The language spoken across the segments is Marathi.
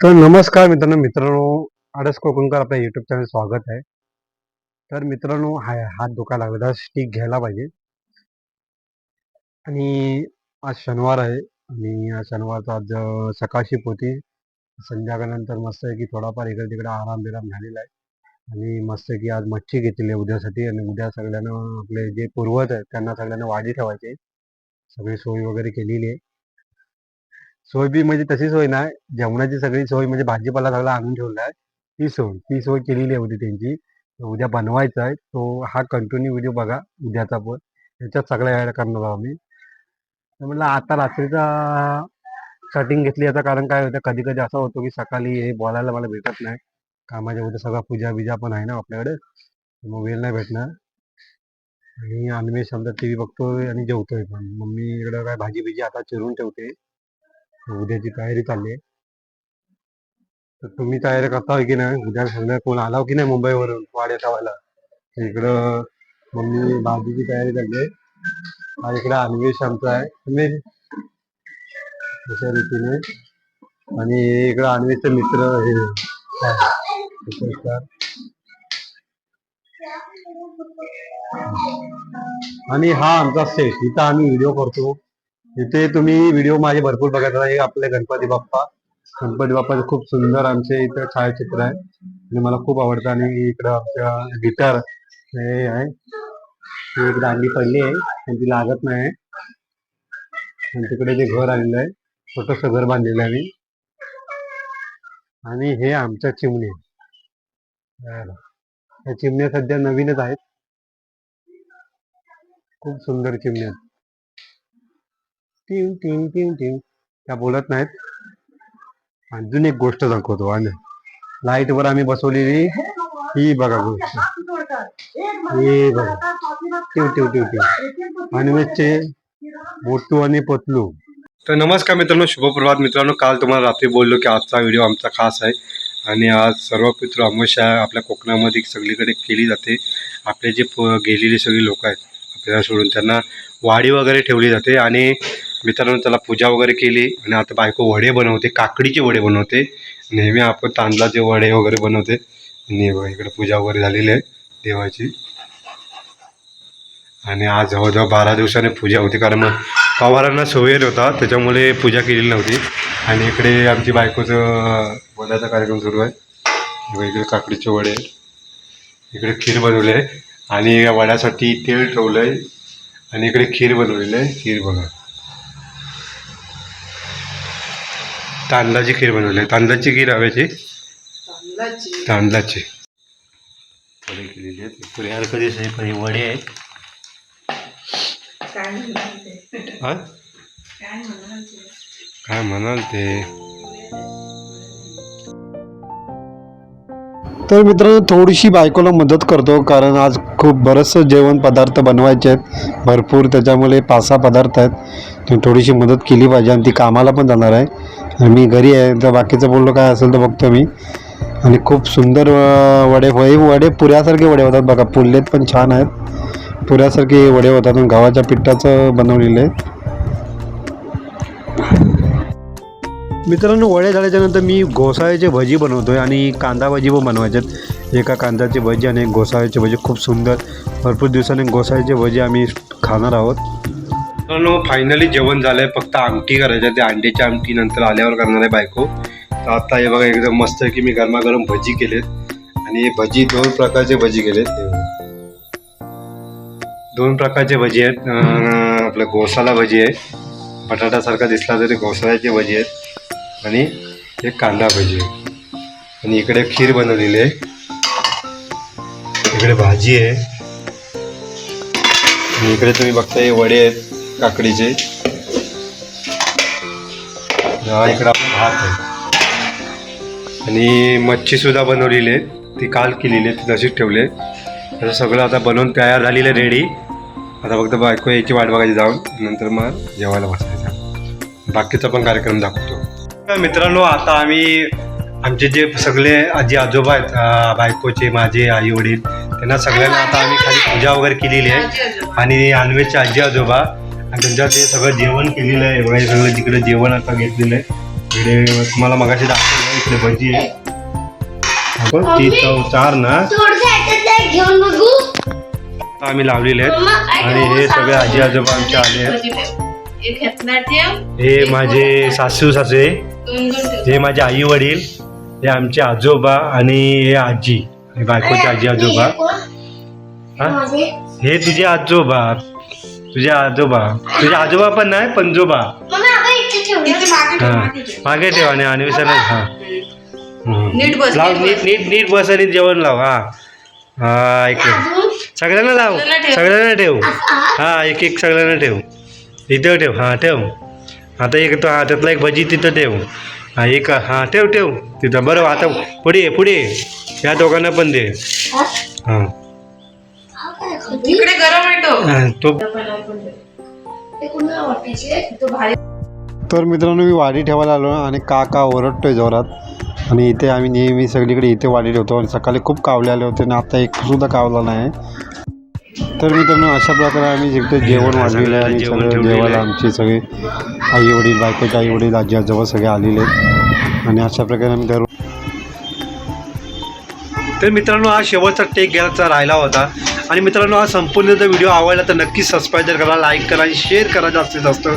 तर नमस्कार मित्रांनो मित्रांनो आडस कोकणकर आपल्या युट्यूब चॅनल स्वागत आहे. तर मित्रांनो हाय हात दुखायला लागला तर स्टिक घ्यायला पाहिजे. आणि आज शनिवार आहे आणि आज शनिवारचा आज अं, सकाळची पोती संध्याकाळनंतर मस्त आहे की थोडाफार इकडे तिकडे आराम बिराम झालेला आहे. आणि मस्त की आज मच्छी घेतलेली आहे उद्यासाठी आणि उद्या सगळ्यांना आपले जे पूर्वज आहेत त्यांना सगळ्यांना वाढी ठेवायची सगळी सोय वगैरे केलेली आहे. सोय बी म्हणजे तशी सोय नाही जेवणाची सगळी सोय म्हणजे भाजीपाला सगळा आणून ठेवला आहे. ती सोय ती सोय केलेली आहे होती त्यांची. उद्या बनवायचा आहे. तो हा कंटिन्यू व्हिडिओ बघा उद्याचा पण. त्याच्यात सगळं ॲड करणार आहोत आम्ही. तर म्हटलं आता रात्रीचा कटिंग घेतली याचं कारण काय होतं कधी कधी असं होतो की सकाळी हे बोलायला मला भेटत नाही. कामाच्या उद्या सगळा पूजा बिजा पण आहे ना आपल्याकडे. मग वेळ नाही भेटणार. आणि अन्वेष समजा टी व्ही बघतोय आणि जेवतोय पण. मम्मी इकडं काय भाजी बिजी आता चिरून ठेवते. उद्याची तयारी चालली आहे. तर तुम्ही तयारी करता की नाही? उद्या सगळ्या कोण आला की नाही मुंबईवरून? वाड्या ठेवायला. इकडं मम्मी भाजीची तयारी चालली आहे. इकडे इकडं अन्वेष आमचा आहे. तुम्ही? अशा रीतीने. आणि इकडं अन्वेषचे मित्र हे आणि हा आमचा सेट. इथं आम्ही व्हिडिओ करतो. इथे तुम्ही व्हिडिओ माझे भरपूर बघत राहा. हे आपले गणपती बाप्पा. गणपती बाप्पाचे खूप सुंदर आमचे इथं छायाचित्र आहे. आणि मला खूप आवडतं. आणि इकडं आमच्या गिटार हे आहे. एक दांडी पडली आहे. पण ती लागत नाही आणि तिकडे जे घर आलेलं आहे छोटस घर बांधलेलं आहे मी. आणि हे आमच्या चिमणी. चिमण्या सध्या नवीनच आहेत. खूप सुंदर चिमण्या आहेत. टिंग टिंग टिंग टिंग त्या बोलत नाहीत. अजून एक गोष्ट दाखवतो आणि लाइट वर आम्ही बसवलेली ही बघा गोष्ट. हे बघा. टिव टिव टिव टिव. आणि बोटू आणि पतलू. तर नमस्कार मित्रांनो शुभप्रभात मित्रांनो. काल तुम्हाला रात्री बोललो की आजचा व्हिडिओ आमचा खास आहे. आणि आज सर्व पित्र अमावस्या आपल्या कोकणामध्ये सगळीकडे केली जाते. आपले जे प गेलेले सगळे लोक आहेत आपल्याला सोडून त्यांना वाडी वगैरे ठेवली जाते. आणि मित्रांनो त्याला पूजा वगैरे केली आणि आता बायको वडे बनवते काकडीचे वडे बनवते. नेहमी आपण तांदळाचे वडे वगैरे बनवते. आणि इकडे पूजा वगैरे झालेली आहे देवाची. आणि आज जवळजवळ बारा दिवसाने पूजा होती कारण मग पवारांना सोयीर होता त्याच्यामुळे पूजा केलेली नव्हती. आणि इकडे आमची बायकोचं वड्याचा कार्यक्रम सुरू आहे. इकडे काकडीचे वडे. इकडे खीर बनवले आहे. आणि या वड्यासाठी तेल ठेवलं आहे आणि इकडे खीर बनवलेली आहे. खीर बघा. तांदळाची खीर बनवली. आहे तांदळाची खीर हव्याची? तांदळाची. केलेली आहेत दिसते हे वडे आहेत. काय हा? म्हणाल ते तर मित्रांनो थोडीशी बायकोला मदत करतो कारण आज खूप बरंचसं जेवण पदार्थ बनवायचे आहेत. भरपूर त्याच्यामुळे पाच सहा पदार्थ आहेत. तर थोडीशी मदत केली पाहिजे आणि ती कामाला पण जाणार आहे. मी घरी आहे तर बाकीचं बोललो काय असेल तर बघतो मी आणि खूप सुंदर वडे वडे वडे पुऱ्यासारखे वडे होतात बघा. पुल्लेत पण छान आहेत. पुऱ्यासारखे वडे होतात आणि गव्हाच्या पिठाचं बनवलेलं आहे. मित्रांनो वडे झाल्याच्यानंतर मी घोसाळ्याची भजी बनवतो आहे आणि कांदा भजी पण बनवायचे आहेत. एका कांद्याची भजी आणि एक घोसाळ्याची भजी. खूप सुंदर भरपूर दिवसाने घोसाळ्याची भजी आम्ही खाणार आहोत. मित्रांनो फायनली जेवण झालंय. फक्त आमटी करायचं ते अंड्याची आमटी नंतर आल्यावर करणार आहे बायको. तर आता हे बघा एकदम मस्त आहे की मी गरमागरम भजी केलेत. आणि हे भजी दोन प्रकारचे भजी केलेत. दोन प्रकारचे भजी आहेत. आपलं गोसाला भजी आहे. बटाटासारखा दिसला तरी घोसाळ्याची भजी आहेत. आणि एक कांदा भजी आहे. आणि इकडे खीर बनवलेली आहे. इकडे भाजी आहे. आणि इकडे तुम्ही बघताय हे वडे आहेत. काकडीचे. हा इकडे आपला भात आहे. आणि मच्छीसुद्धा बनवलेली आहे ती काल केलेली आहे ती तशीच ठेवली आहे सगळं आता बनवून तयार झालेलं आहे रेडी आता फक्त बायको याची वाट बघायची जाऊन नंतर मग जेवायला बसायचा. बाकीचा पण कार्यक्रम दाखवतो. तर मित्रांनो आता आम्ही आमचे जे सगळे आजी आजोबा आहेत बायकोचे माझे आई वडील त्यांना सगळ्यांना आता आम्ही खाली पूजा वगैरे केलेली आहे. आणि अन्वेचे आजी आजोबा आणि त्यांच्या ते सगळं जेवण केलेलं आहे. बघा हे सगळं तिकडे जेवण आता घेतलेलं आहे. इकडे तुम्हाला मगाशी दाखवलं इकडे भजी आहे. आपण तीन चौ चार ना. आम्ही लावलेले आहेत. आणि हे? सगळे आजी आजोबा आमचे आले आहेत. हे माझे सासू ठेव. हे माझे आई वडील. हे आमचे आजोबा आणि हे आजी. हे बायकोचे आजी आजोबा. हे तुझे आजोबा. तुझे आजोबा. तुझे आजोबा पण नाही पंजोबा मागे ठेव, हा. ठेव. आणि अन्वेषण हा. नीट बस, लाव नीट नीट बस. नीट बस आणि जेवण लाव हा. हा अजून? सगळ्यांना लाव. सगळ्यांना ठेव. हा? एक एक सगळ्यांना ठेव. इथं ठेव हा ठेव. आता एक तो हा त्यातला एक भजी तिथं ठेव. हा एक हा ठेव ठेव. तिथं बरं आता पुढे ये, पुढे. ये. दोघांना पण दे. हा? इकडे गरम आहे तो. तर मित्रांनो मी वाडी ठेवायला आलो आणि काका ओरडतोय जोरात. आणि इथे आम्ही नेहमी सगळीकडे इथे वाडी ठेवतो आणि सकाळी खूप कावले आले होते आणि आता एक सुद्धा कावला नाही. तर मित्रांनो अशा प्रकारे आम्ही जिथे जेवण वाढलेलं आहे आणि सगळं जेवायला आमचे सगळे आई वडील बायकोचे आई वडील आजी आजोबा सगळे आलेले आहेत. आणि अशा प्रकारे आम्ही दर तर मित्रांनो हा शेवटचा टेक घ्यायचा राहिला होता. आणि मित्रांनो हा संपूर्ण जर व्हिडिओ आवडला तर नक्की सबस्क्राईब करा लाईक करा आणि शेअर करा जास्तीत जास्त.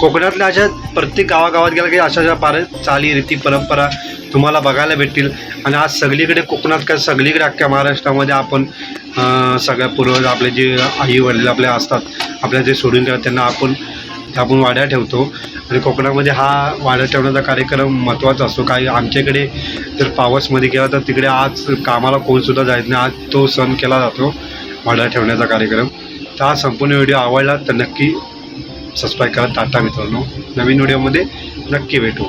कोकणातल्या अशा प्रत्येक गावागावात गेला की अशा ज्या पार चाली रीती परंपरा तुम्हाला बघायला भेटतील. आणि आज सगळीकडे कोकणात काय सगळीकडे अख्ख्या महाराष्ट्रामध्ये आपण सगळ्या पूर्वज आपले जे आई वडील आपले असतात आपल्या जे सोडून त्यांना आपण आपण वाड्या ठेवतो. आणि कोकणामध्ये हा वाड्या ठेवण्याचा कार्यक्रम महत्त्वाचा असतो. काही आमच्याकडे जर पावसमध्ये गेला तर तिकडे आज कामाला कोणसुद्धा जायचं नाही. आज तो सण केला जातो वाड्या ठेवण्याचा कार्यक्रम. तर हा संपूर्ण व्हिडिओ आवडला तर नक्की सबस्क्राईब करा. टाटा मित्रांनो. नवीन व्हिडिओमध्ये नक्की भेटू.